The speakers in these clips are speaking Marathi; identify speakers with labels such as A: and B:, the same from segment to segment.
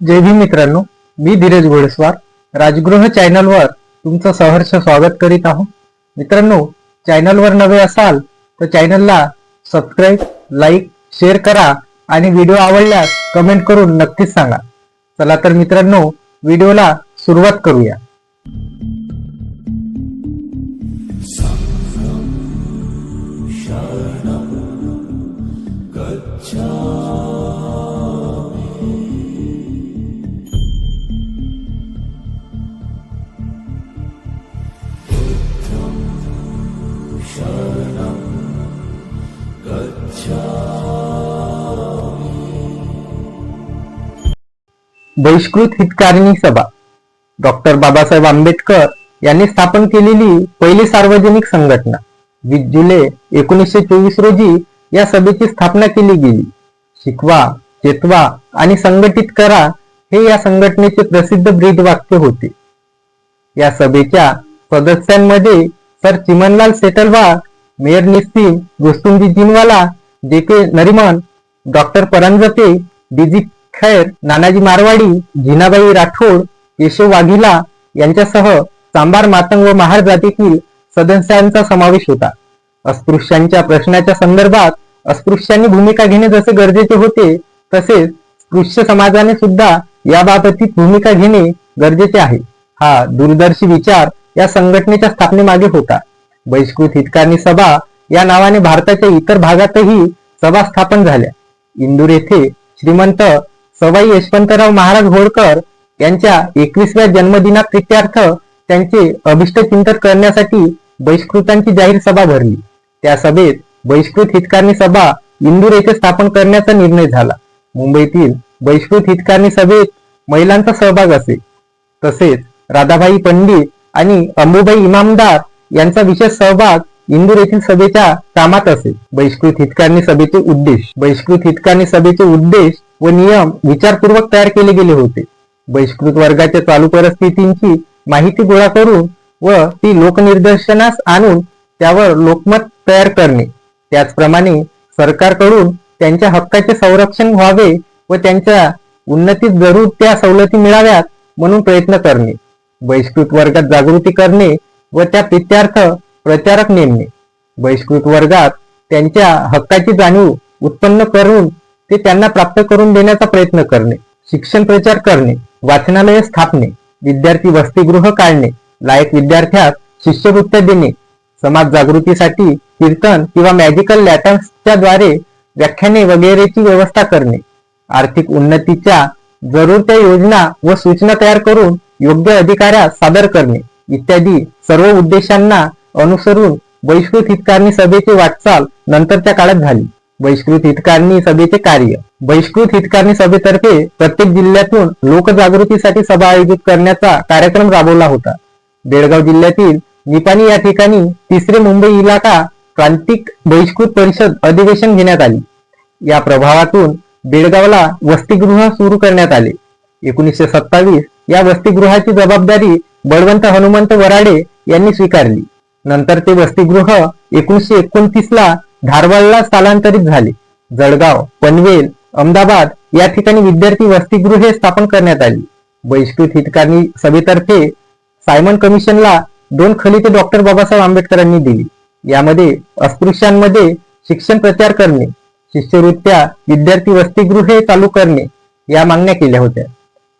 A: जय भीम मित्रांनो मी धीरज घोडेस्वार. राजगृह चॅनलवर तुमचं सहर्ष स्वागत करीत आहो मित्रांनो चॅनलवर नवे असाल तर चॅनलला सबस्क्राईब लाईक शेअर करा आणि व्हिडिओ आवडल्यास कमेंट करून नक्कीच सांगा. चला तर मित्रांनो व्हिडिओला सुरुवात करूया. बहिष्कृत हितकारिणी सभा. डॉक्टर बाबासाहेब आंबेडकर यांनी स्थापन केलेली पहिली सार्वजनिक संघटना. वीस जुलै एकोणीसशे चोवीस रोजी या सभेची स्थापना केली गेली. शिकवा चेतवा आणि संघटित करा हे या संघटनेचे प्रसिद्ध ब्रीदवाक्य होते. या सभेच्या सदस्यांमध्ये सर चिमनलाल सेटलवार मेयर निस्तीम रुस्तुमजी जिनवाला जे के नरिमन डॉक्टर परांजपे डीजी खैर नानाजी मारवाडी जिनाबाई राठोड केशव वाघिला यांच्यासह सांबार मातंग व महार जातीतील सदस्यांचा समावेश होता. अस्पृश्यांच्या प्रश्नाच्या संदर्भात अस्पृश्यांनी भूमिका घेणे जसे गरजेचे होते तसेच स्पृश्य समाजाने सुद्धा याबाबतीत भूमिका घेणे गरजेचे आहे. हा दूरदर्शी विचार या संघटनेच्या स्थापनेमागे होता. बहिष्कृत हितकारणी सभा या नावाने भारताच्या इतर भागातही सभा स्थापन झाल्या. इंदूर येथे श्रीमंत सवाई यशवंतराव महाराज होळकर यांच्या एकवीसव्या जन्मदिनाप्रित्यर्थ त्यांचे अभिष्ट चिंतन करण्यासाठी बहिष्कृतांची जाहीर सभा भरली. त्या सभेत बहिष्कृत हितकारणी सभा इंदूर येथे स्थापन करण्याचा निर्णय झाला. मुंबईतील बहिष्कृत हितकारणी सभेत महिलांचा सहभाग असे. तसेच राधाबाई पंडित आणि अंबुबाई इमामदार यांचा विशेष सहभाग इंदूर येथील सभेच्या कामात असे. बहिष्कृत हितकारणी सभेचे उद्देश. बहिष्कृत हितकारणी सभेचे उद्देश व नियम विचारपूर्वक तयार केले गेले होते. बहिष्कृत वर्गाच्या चालू परिस्थितींची माहिती गोळा करून व ती लोकनिदर्शनास आणून त्यावर लोकमत तयार करणे. त्याचप्रमाणे सरकारकडून त्यांच्या हक्काचे संरक्षण व्हावे व त्यांच्या उन्नतीत जरूर त्या सवलती मिळाव्यात म्हणून प्रयत्न करणे. बहिष्कृत वर्गात जागृती करणे व त्या प्रित्यार्थ प्रचारक नेमणे. बहिष्कृत वर्गात त्यांच्या हक्काची जाणीव उत्पन्न करून ते त्यांना प्राप्त करून देण्याचा प्रयत्न करणे शिक्षण प्रचार करणे वाचनालय स्थापने विद्यार्थी वसतिगृह काढणे लायक विद्यार्थ्यास शिष्यवृत्त्या देणे समाज जागृतीसाठी कीर्तन किंवा मॅजिकल लॅटर्सच्या द्वारे व्याख्याने वगैरेची व्यवस्था करणे आर्थिक उन्नतीच्या जरूर त्या योजना व सूचना तयार करून योग्य अधिकाऱ्यास सादर करणे इत्यादी सर्व उद्देशांना अनुसरून बहिष्कृत हितकारणी सभेची वाटचाल नंतरच्या काळात झाली. बहिष्कृत हितकारणी सभेचे कार्य. बहिष्कृत हितकारणी सभेतर्फे प्रत्येक जिल्ह्यातून लोकजागृतीसाठी सभा आयोजित करण्याचा कार्यक्रम राबवला होता. बेळगाव जिल्ह्यातील निपाणी या ठिकाणी तिसरे मुंबई इलाका प्रांतिक बहिष्कृत परिषद अधिवेशन घेण्यात आली. या प्रभावातून बेळगावला वसतिगृह सुरू करण्यात आले. एकोणीसशे सत्तावीस या वसतिगृहाची जबाबदारी बळवंत हनुमंत वराडे यांनी स्वीकारली. नंतर ते वसतिगृह एकोणीसशे एकोणतीस ला धारवाडला स्थलांतरित झाले. जळगाव पनवेल अहमदाबाद या ठिकाणी विद्यार्थी वसतिगृहे स्थापन करण्यात आली. बहिष्कृत हितकारणी सभेतर्फे सायमन कमिशनला दोन खलिते डॉक्टर बाबासाहेब आंबेडकरांनी दिली. यामध्ये अस्पृश्यांमध्ये शिक्षण प्रचार करणे शिष्यवृत्त्या विद्यार्थी वसतिगृहे चालू करणे या मागण्या केल्या होत्या.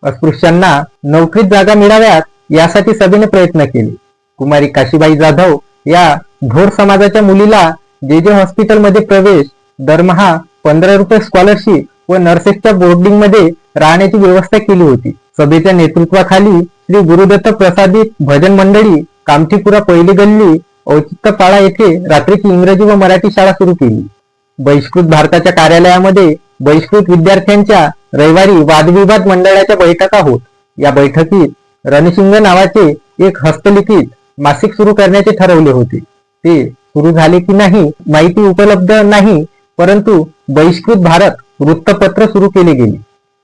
A: अस्पृश्यांना नोकरीत जागा मिळाव्यात यासाठी सभेने प्रयत्न केले. कुमारी काशीबाई जाधव या भोर समाजाच्या मुलीला जे जे हॉस्पिटलमध्ये प्रवेश दरमहा पंधरा रुपये स्कॉलरशिप व नर्सेसच्या बोर्डिंगमध्ये राहण्याची व्यवस्था केली होती. सभेच्या नेतृत्वाखाली श्री गुरुदत्त प्रसादित भजन मंडळी कामठीपुरा पहिली गल्ली औचित्यपाळा येथे रात्रीची इंग्रजी व मराठी शाळा सुरू केली. बहिष्कृत भारताच्या कार्यालयामध्ये बहिष्कृत विद्यार्थ्यांच्या रविवारी वादविवाद मंडळाच्या बैठका होत. या बैठकीत रणशिंग नावाचे एक हस्तलिखित मासिक सुरू करण्याचे ठरवले होते. ते सुरू झाले की नाही माहिती उपलब्ध नाही परंतु बहिष्कृत भारत वृत्तपत्र सुरू केले गेले.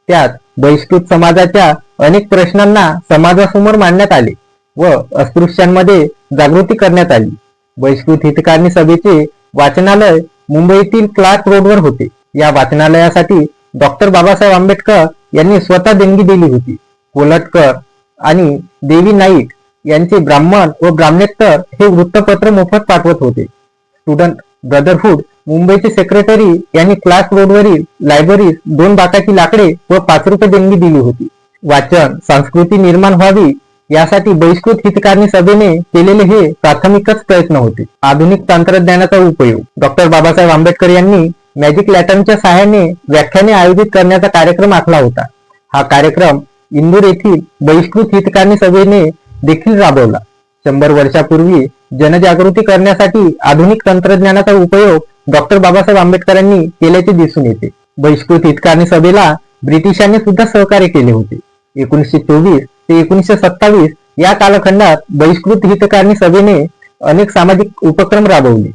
A: त्यात बहिष्कृत समाजाच्या अनेक प्रश्नांना समाजासमोर मांडण्यात आले व अस्पृश्यांमध्ये जागृती करण्यात आली. बहिष्कृत हितकारणी सभेचे वाचनालय मुंबईतील क्लार्क रोडवर होते. या वाचनालयासाठी डॉक्टर बाबासाहेब आंबेडकर यांनी स्वतः देणगी दिली होती. कोलटकर आणि देवी नाईक यांचे ब्राह्मण व ब्राह्मणेतर हे वृत्तपत्र मोफत पाठवत होते. स्टुडंट ब्रदरहुड मुंबईचे सेक्रेटरी यांनी क्लास रोडवरील लायब्ररीत दोन बाकाची लाकडे व पाच रुपये देणगी दिली होती. वाचन संस्कृती निर्माण व्हावी यासाठी बहिष्कृत हितकारणी सभेने केलेले हे प्राथमिकच प्रयत्न होते. आधुनिक तंत्रज्ञानाचा उपयोग. डॉक्टर बाबासाहेब आंबेडकर यांनी मॅजिक लॅटर्नच्या सहाय्याने व्याख्याने आयोजित करण्याचा कार्यक्रम आखला होता. हा कार्यक्रम इंदूर येथील बहिष्कृत हितकारणी सभेने देखील राबवला. शंभर वर्षापूर्वी जनजागृती करण्यासाठी आधुनिक तंत्रज्ञानाचा उपयोग डॉक्टर बाबासाहेब आंबेडकरांनी केल्याचे दिसून येते. बहिष्कृत हितकारणी सभेला ब्रिटिशांनी सुद्धा सहकार्य केले होते. एकोणीसशे चोवीस ते एकोणीसशे सत्तावीस या कालखंडात बहिष्कृत हितकारणी सभेने अनेक सामाजिक उपक्रम राबवले.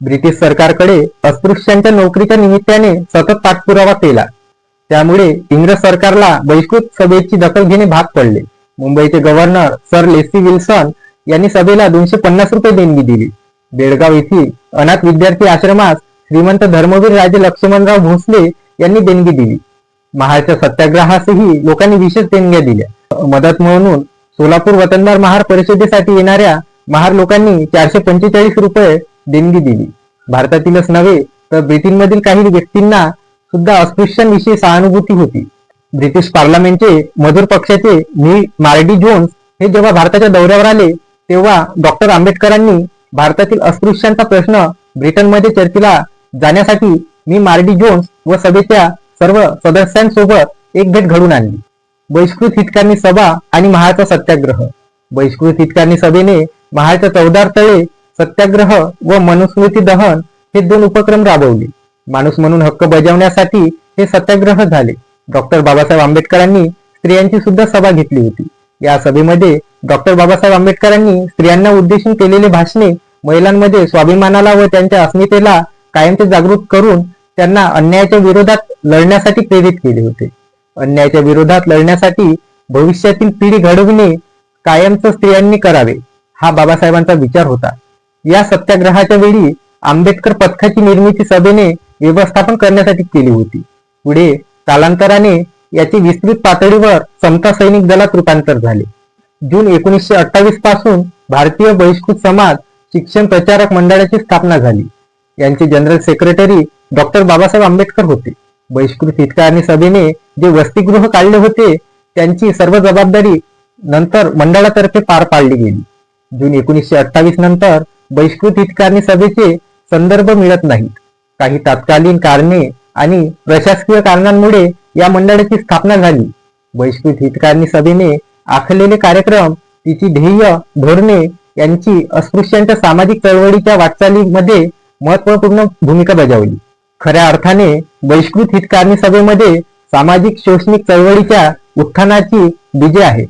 A: ब्रिटिश सरकारकडे अस्पृश्यांच्या नोकरीच्या निमित्ताने सतत पाठपुरावा केला. त्यामुळे इंग्रज सरकारला बहिष्कृत सभेची दखल घेणे भाग पडले. मुंबईचे गव्हर्नर सर लेसी विल्सन यांनी सभेला दोनशे पन्नास रुपये देणगी दिली. बेळगाव येथील अनाथ विद्यार्थी आश्रमास श्रीमंत धर्मवीर राजे लक्ष्मणराव भोसले यांनी देणगी दिली. महाडच्या सत्याग्रहासही लोकांनी विशेष देणग्या दिल्या. मदत म्हणून सोलापूर वतनदार महार परिषदेसाठी येणाऱ्या महार लोकांनी चारशे पंचेचाळीस रुपये देणगी दिली. भारतातीलच नव्हे तर ब्रिटनमधील काही व्यक्तींना सुद्धा अस्पृश्यांविषयी सहानुभूती होती. ब्रिटिश पार्लमेंटचे मजूर पक्षाचे मी मार्डी जोन्स हे जेव्हा भारताच्या दौऱ्यावर आले तेव्हा डॉक्टर आंबेडकरांनी भारतातील अस्पृश्यांचा प्रश्न ब्रिटनमध्ये चर्चेला जाण्यासाठी मी मार्डी जोन्स व सभेच्या सर्व सदस्यांसोबत एक भेट घडून आणली. बहिष्कृत हितकारणी सभा आणि महाचा सत्याग्रह. बहिष्कृत हितकारणी सभेने महाच्या चौदार तळे सत्याग्रह व मनुस्मृती दहन हे दोन उपक्रम राबवले. माणूस म्हणून हक्क बजावण्यासाठी हे सत्याग्रह झाले. डॉक्टर बाबासाहेब आंबेडकरांनी स्त्रियांची सुद्धा सभा घेतली होती. या सभेमध्ये डॉक्टर बाबासाहेब आंबेडकरांनी स्त्रियांना उद्देशून केलेले भाषणे महिलांमध्ये स्वाभिमानाला व त्यांच्या अस्मितेला कायमचे जागृत करून त्यांना अन्यायाच्या विरोधात लढण्यासाठी प्रेरित केले होते. अन्यायाच्या विरोधात लढण्यासाठी भविष्यातील पिढी घडविणे कायमच स्त्रियांनी करावे हा बाबासाहेबांचा विचार होता. या सत्याग्रहाच्या वेळी आंबेडकर पथकाची निर्मिती सभेने व्यवस्थापन करण्यासाठी केली होती. पुढे कालांतराने याची विस्तृत पातळीवर समता सैनिक दलात रूपांतर झाले. जून एकोणीसशे अठ्ठावीसपासून भारतीय बहिष्कृत समाज शिक्षण प्रचारक मंडळाची स्थापना झाली. यांचे general secretary doctor Babasaheb Ambedkar होते. बहिष्कृत हितकारणी सभेने जे वसतिगृह काढले होते त्यांची सर्व जबाबदारी नंतर मंडळातर्फे पार पाडली गेली. जून एकोणीसशे अठ्ठावीस नंतर बहिष्कृत हितकारणी सभेचे संदर्भ मिळत नाहीत. काही तात्कालीन कारणे आणि प्रशासकीय कारणांमुळे या मंडळाची स्थापना झाली. बहिष्कृत हितकारणी सभेने आखलेले कार्यक्रम तिची ध्येय धोरणे यांची अस्पृश्यांच्या सामाजिक चळवळीच्या वाटचालीमध्ये महत्त्वपूर्ण भूमिका बजावली. खऱ्या अर्थाने बहिष्कृत हितकारणी सभेमध्ये सामाजिक शैक्षणिक चळवळीच्या उत्थानाची बीजे आहे.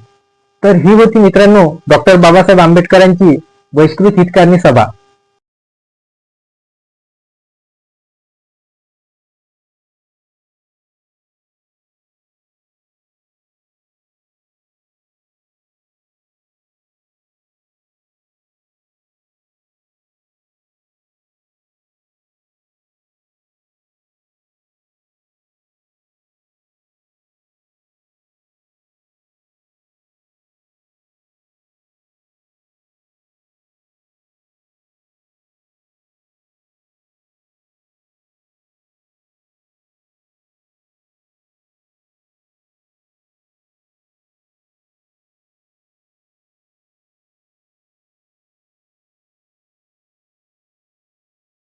A: तर ही होती मित्रांनो डॉक्टर बाबासाहेब आंबेडकरांची बहिष्कृत हितकारणी सभा.